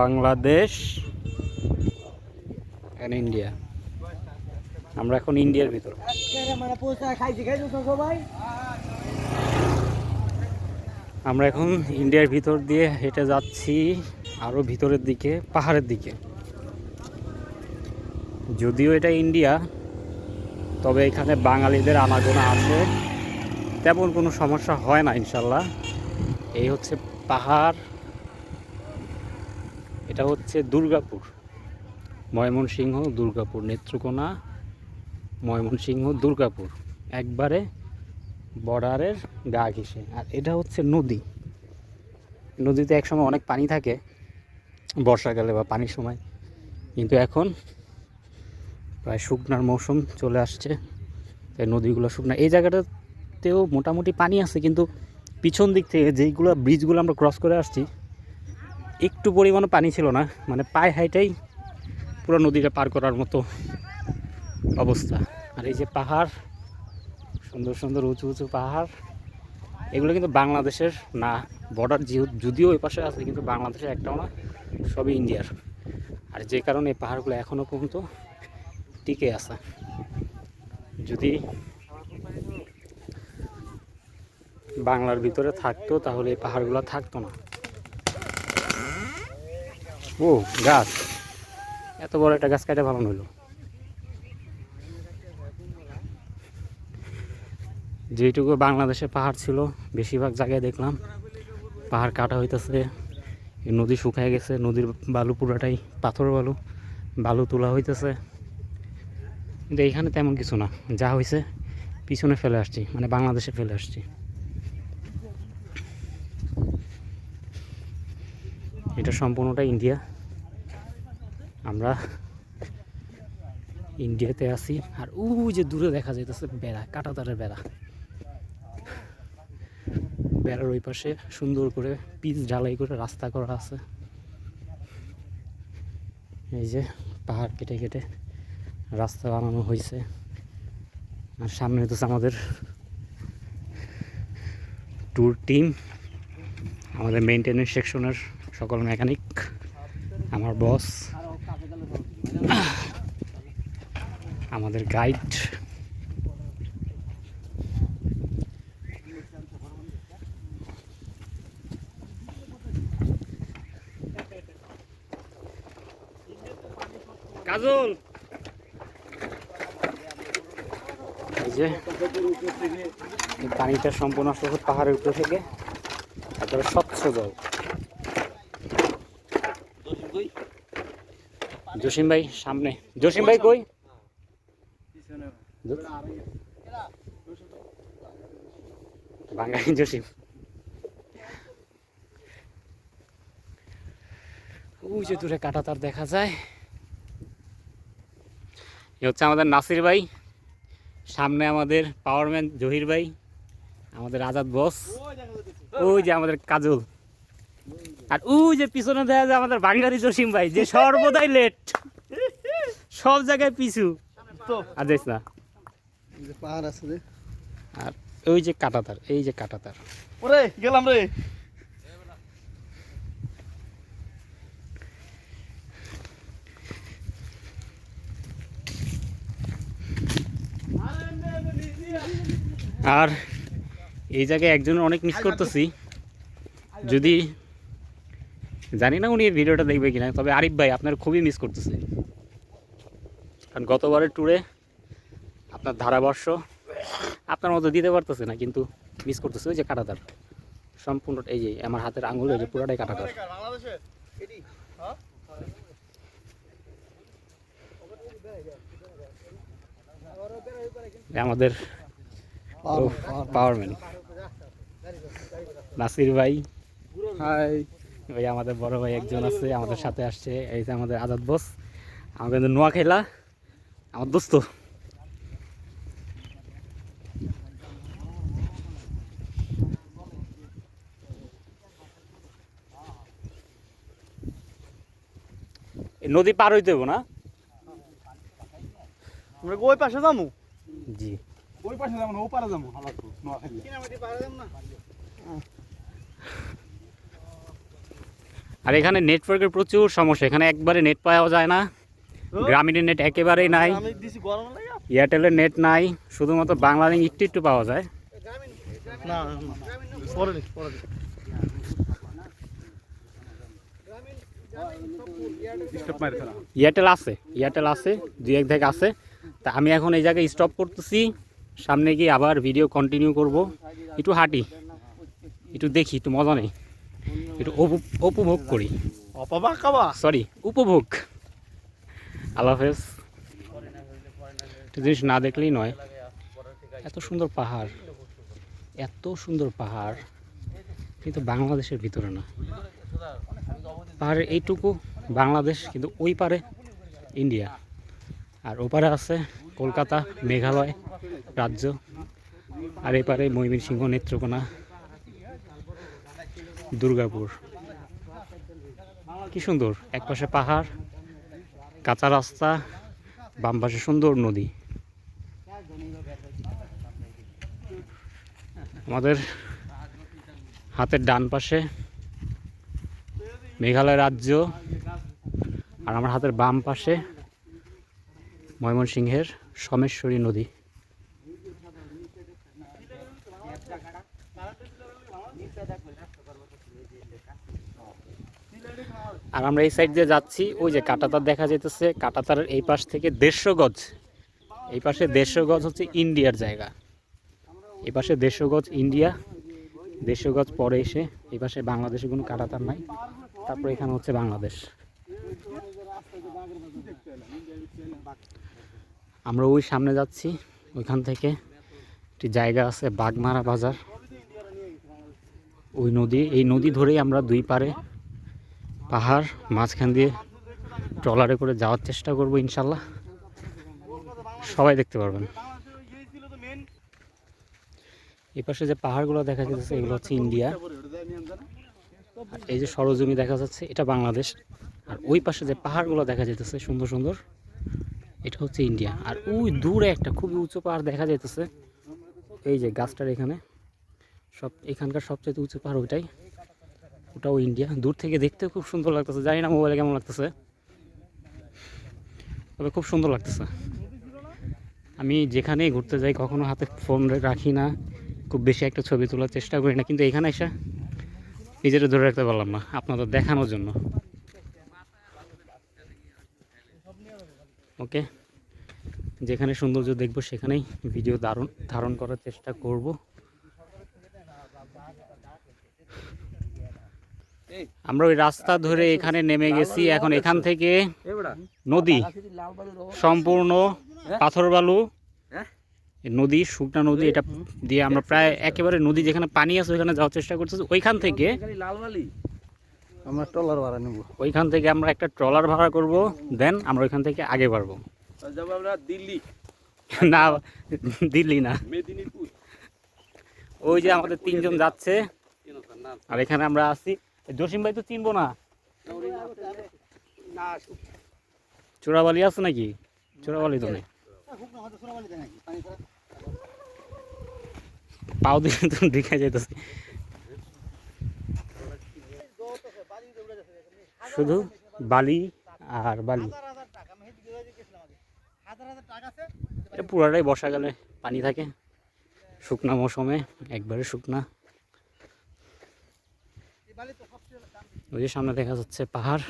Bangladesh and India আমরা এখন ইন্ডিয়ার ভিতর। আমরা এখন ইন্ডিয়ার ভিতর দিয়ে হেঁটে যাচ্ছি আরও ভিতরের দিকে, পাহাড়ের দিকে। যদিও এটা ইন্ডিয়া, তবে এখানে বাঙালিদের আনাগোনা আছে। তেমন কোনো সমস্যা হয় না, ইনশাল্লাহ। এই হচ্ছে পাহাড়। এটা হচ্ছে দুর্গাপুর। ময়মনসিংহ, দুর্গাপুর নেত্রকোনা, ময়মনসিংহ, দুর্গাপুর। একবারে বর্ডারের গা ঘেঁষে। আর এটা হচ্ছে নদী। নদীতে একসময় অনেক পানি থাকে, বর্ষাকালে বা পানির সময়। কিন্তু এখন প্রায় শুকনার মৌসুম চলে আসছে, তাই নদীগুলো শুকনা। এই জায়গাটাতেও মোটামুটি পানি আছে, কিন্তু পিছন দিক থেকে যেইগুলো ব্রিজগুলো আমরা ক্রস করে আসছি একটু পরিমাণও পানি ছিল না। মানে পায়ে হাইটাই পুরো নদীটা পার করার মতো অবস্থা। আর এই যে পাহাড়, সুন্দর সুন্দর উঁচু উঁচু পাহাড়, এগুলো কিন্তু বাংলাদেশের না বর্ডার যেহেতু যদিও ওই পাশে আছে, কিন্তু বাংলাদেশের একটাও না, সবই ইন্ডিয়ার। আর যে কারণে এই পাহাড়গুলো এখনও পর্যন্ত টিকে আছে। যদি বাংলার ভিতরে থাকতো, তাহলে এই পাহাড়গুলো থাকতো না। ও, গাছ। এত বড় একটা গাছ কাটে ভালো হইল যেটুকু বাংলাদেশে পাহাড় ছিল, বেশিরভাগ জায়গায় দেখলাম, পাহাড় কাটা হইতেছে নদী শুকায় গেছে, নদীর বালু পুরাটাই পাথর বালু বালু তোলা হইতেছে। কিন্তু এইখানে তেমন কিছু না, যা হয়েছে পিছনে ফেলে আসছি মানে বাংলাদেশে ফেলে আসছি। এটা সম্পূর্ণটা ইন্ডিয়া। আমরা ইন্ডিয়াতে আছি, আর উ যে দূরে দেখা যাইতেছে বেড়া, কাটাতারের বেড়া। বেড়ার ওই পাশে সুন্দর করে পিচ ঢালাই করে রাস্তা করা আছে। এই যে পাহাড় কেটে কেটে রাস্তা বানানো হয়েছে আর সামনে হইতেছে আমাদের ট্যুর টিম আমাদের মেনটেনেন্স সেকশনের সকল মেকানিক, আমার বস, আমাদের গাইড। কাজল! যে, পানিটা সম্পূর্ণ পাহাড়ের উপর থেকে তারপরে স্বচ্ছ জল। জসিম ভাই, সামনে। জসিম ভাই কই? বাঙালি জসিম। ওই যে দূরে কাটা তার দেখা যায়। এ হচ্ছে আমাদের নাসির ভাই, সামনে আমাদের পাওয়ারম্যান জহির ভাই, আমাদের আজাদ বস ওই যে আমাদের কাজল। আর ওই যে পিছনে দেখা যায় আমাদের বাঙালি জসিম ভাই যে সর্বদাই লেট সব জায়গায় পিছু। আর যাইস না। পাহাড় আছে রে। আর ওই যে কাটাতার এই যে কাটাতার। ওরে গেলাম রে। আর এই জায়গায় একজন অনেক মিস করতেছি। যদি জানি না উনি এই ভিডিওটা দেখবে কিনা তবে আরিফ ভাই আপনার খুবই মিস করতেছে। কারণ গতবারের ট্যুরে আপনার ধারাবর্ষ আপনার মতো দিতে পারতেছে না কিন্তু মিস করতেছে। ওই যে কাটাতার সম্পূর্ণ এই যে আমার হাতের আঙুল এই যে পুরোটাই কাটাতার। বাংলাদেশে এডি এই আমাদের পাওয়ারম্যান নাসির ভাই। হাই ওই আমাদের বড় ভাই একজন আছে আমাদের সাথে আসছে। এই যে আমাদের আজাদ বস। আমাদের নোয়া খেলা আমার দোস্ত। এই নদী পার হইতে হইব না? আমরা ওই পাশে যামু? জি। ওই পাশে যাব না ও পারে যাব নোয়াখালী কিনা মাটি পারে যাব না আর এখানে নেটওয়ার্কের প্রচুর সমস্যা। এখানে একবারে নেট পাওয়া যায় না। গ্রামীণের নেট একেবারেই নাই। এয়ারটেলের নেট নাই। শুধুমাত্র বাংলা লিঙ্ক একটু একটু পাওয়া যায়। এয়ারটেল আছে এয়ারটেল আছে দুই এক জায়গা আছে। তা আমি এখন এই জায়গায় স্টপ করতেছি। সামনে গিয়ে আবার ভিডিও কন্টিনিউ করব। একটু হাঁটি একটু দেখি একটু মজা নেই। একটু উপভ- উপভোগ করি। অপাবা কাবা সরি উপভোগ। আল্লাহ হাফেজ। একটা জিনিস না দেখলেই নয় এত সুন্দর পাহাড় এত সুন্দর পাহাড় কিন্তু বাংলাদেশের ভিতরে না। পাহাড়ের এইটুকু বাংলাদেশ কিন্তু ওই পারে ইন্ডিয়া। আর ওপারে আছে কলকাতা মেঘালয় রাজ্য আর এপারে পারে ময়মনসিংহ নেত্রকোনা। দুর্গাপুর। কি সুন্দর এক পাশে পাহাড়, কাঁচা রাস্তা, বাম পাশে সুন্দর নদী। আমাদের হাতের ডান পাশে মেঘালয় রাজ্য আর আমার হাতের বাম পাশে ময়মনসিংহের সমেশ্বরী নদী। আর আমরা এই সাইড দিয়ে যাচ্ছি, ওই যে কাটাতার দেখা যেতেছে কাটাতারের এই পাশ থেকে দেড়শো গজ। এই পাশে দেড়শো গজ হচ্ছে ইন্ডিয়ার জায়গা। এই পাশে দেড়শো গজ ইন্ডিয়া, দেড়শো গজ পরে এসে এই পাশে বাংলাদেশে কোনো কাটাতার নাই। তারপরে এখানে হচ্ছে বাংলাদেশ। আমরা ওই সামনে যাচ্ছি, ওইখান থেকে একটি জায়গা আছে বাগমারা বাজার। ওই নদী, এই নদী ধরেই আমরা দুই পারে পাহাড় মাঝখান দিয়ে ট্রলারে করে যাওয়ার চেষ্টা করব ইনশাল্লাহ। সবাই দেখতে পারবেন। এই পাশে যে পাহাড়গুলো দেখা যাচ্ছে, এগুলো হচ্ছে ইন্ডিয়া। এই যে সরজমি দেখা যাচ্ছে, এটা বাংলাদেশ। আর ওই পাশে যে পাহাড়গুলো দেখা যেতেছে সুন্দর সুন্দর, এটা হচ্ছে ইন্ডিয়া। আর ওই দূরে একটা খুবই উঁচু পাহাড় দেখা যাইতেছে। এই যে গাছটার এখানে, সব এখানকার সবচেয়ে উঁচু পাহাড় ওইটাই। ওটাও ইন্ডিয়া দূর থেকে দেখতেও খুব সুন্দর লাগতেছে। জানি না মোবাইলে কেমন লাগতেছে। তবে খুব সুন্দর লাগতেছে। আমি যেখানেই ঘুরতে যাই, কখনো হাতে ফোন রাখি না। খুব বেশি একটা ছবি তোলার চেষ্টা করি না। কিন্তু এখানে এসে নিজেরা ধরে রাখতে পারলাম না, আপনাদের দেখানোর জন্য। ওকে। যেখানে সৌন্দর্য দেখব, সেখানেই ভিডিও ধারণ ধারণ করার চেষ্টা করব। আমরা ওই রাস্তা ধরে এখানে নেমে গেছি। এখন এখান থেকে নদী, সম্পূর্ণ পাথর বালু। নদী, শুকনা নদী, এটা দিয়ে আমরা প্রায় একেবারে নদী যেখানে পানি আছে, ওইখানে যাওয়ার চেষ্টা করতেছি। ওইখান থেকে আমরা ট্রলার ভাড়া নেব ওইখান থেকে আমরা একটা ট্রলার ভাড়া করব। দেন আমরা ওইখান থেকে আগে আমরা দিল্লি না দিল্লি না। ওই যে আমাদের তিনজন যাচ্ছে। আর এখানে আমরা আছি জসিম ভাই তো চিনবো না। চোরাবালি আছে নাকি? চোরাবালি তো নেই। পাও দিয়ে তো ঢেকে যেতেছে শুধু বালি আর বালি। পুরাটাই বর্ষাকালে পানি থাকে। শুকনা মৌসুমে একবারে শুকনা। ওই যে সামনে দেখা যাচ্ছে পাহাড়।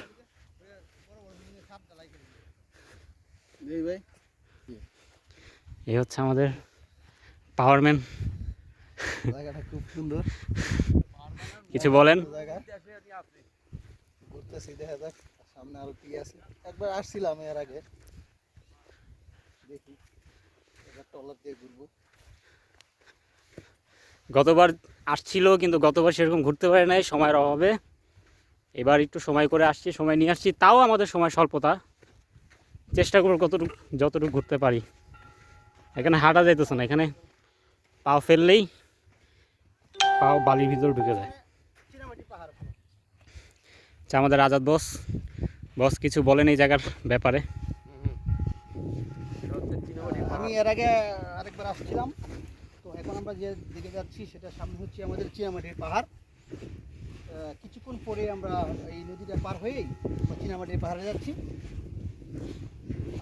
এই হচ্ছে আমাদের পাওয়ারম্যান জায়গাটা খুব সুন্দর। কিছু বলেন? ঘুরতেছি দেখা যাক সামনে আরও কি আছে। একবার আসছিলাম এর আগে। দেখি এবার ট্রলার দিয়ে ঘুরবো। গতবার আসছিল, কিন্তু গতবার সেরকম ঘুরতে পারে নাই, সময়ের অভাবে। এবার একটু সময় করে আসছি, সময় নিয়ে আসছি। তাও আমাদের সময় স্বল্পতা। চেষ্টা করব কতটুকু, যতটুকু ঘুরতে পারি। এখানে হাঁটা যাইতেছে না, এখানে পাও ফেললেই পাও বালির ভিতরে ঢুকে যায়। আচ্ছা আমাদের আজাদ বস। বস কিছু বলেন এই জায়গার ব্যাপারে। আমি এর আগে আরেকবার আসছিলাম। এখন আমরা যে দিকে যাচ্ছি সেটা সামনে হচ্ছে আমাদের চিনামাটির পাহাড়। কিছুক্ষণ পরে আমরা এই নদীটা পার হয়েই চিনামাটির পাহাড়ে যাচ্ছি।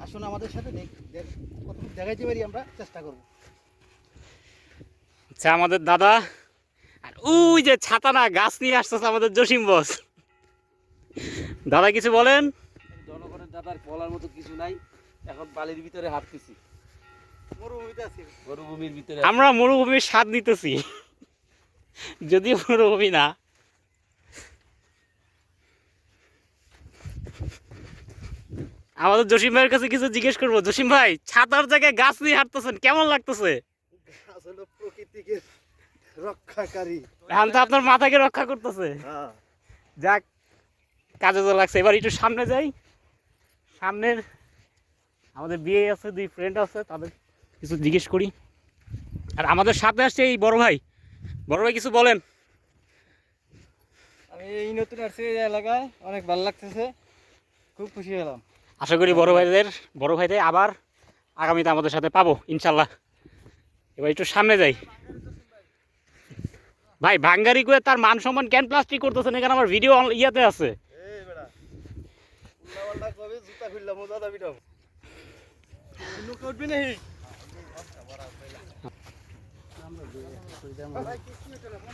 আসুন আমাদের সাথে কতটুকু দেখাইতে পারি আমরা চেষ্টা করব। আচ্ছা আমাদের দাদা আর ওই যে ছাতা না গাছ নিয়ে আসতেছে আমাদের জসিম বস। দাদা কিছু বলেন? জনগণের দাদার বলার মতো কিছু নাই এখন বালির ভিতরে হাঁটতেছি। মরুভূমির ভিতরে আমরা মরুভূমির স্বাদ নিতেছি। যদিও মরুভূমি না। আমাদের জসিম ভাইয়ের কাছে কিছু জিজ্ঞেস করব। জসিম ভাই ছাতার জায়গায় গাছ নিয়ে হাঁটতেছেন কেমন লাগতেছে? প্রকৃতিকে রক্ষাকারী। এখন তো আপনার মাথাকে রক্ষা করতেছে। হ্যাঁ। যাক কাজে তো লাগছে। এবার একটু সামনে যাই। সামনের আমাদের বিয়ে আছে দুই ফ্রেন্ড আছে তাদের কিছু জিজ্ঞেস করি। আর আমাদের সাথে আসছে এই বড় ভাই। বড় ভাই কিছু বলেন। আমি এই নতুন আসছি এই এলাকায় অনেক ভালো লাগতেছে। খুব খুশি হলাম। আশা করি বড় ভাইদের বড় ভাইদের আবার আগামীতে আমাদের সাথে পাবো ইনশাল্লাহ। এবার একটু সামনে যাই। ভাই ভাঙ্গারি করে তার মান সম্মান কেন প্লাস্টিক করতেছেন? এখানে আমার ভিডিও ইয়াতে আছে। এই বেড়া। উল্লাপাল্টা কবে জুতা খুললাম মজা দাবি দাও নৌকা উঠবি নাকি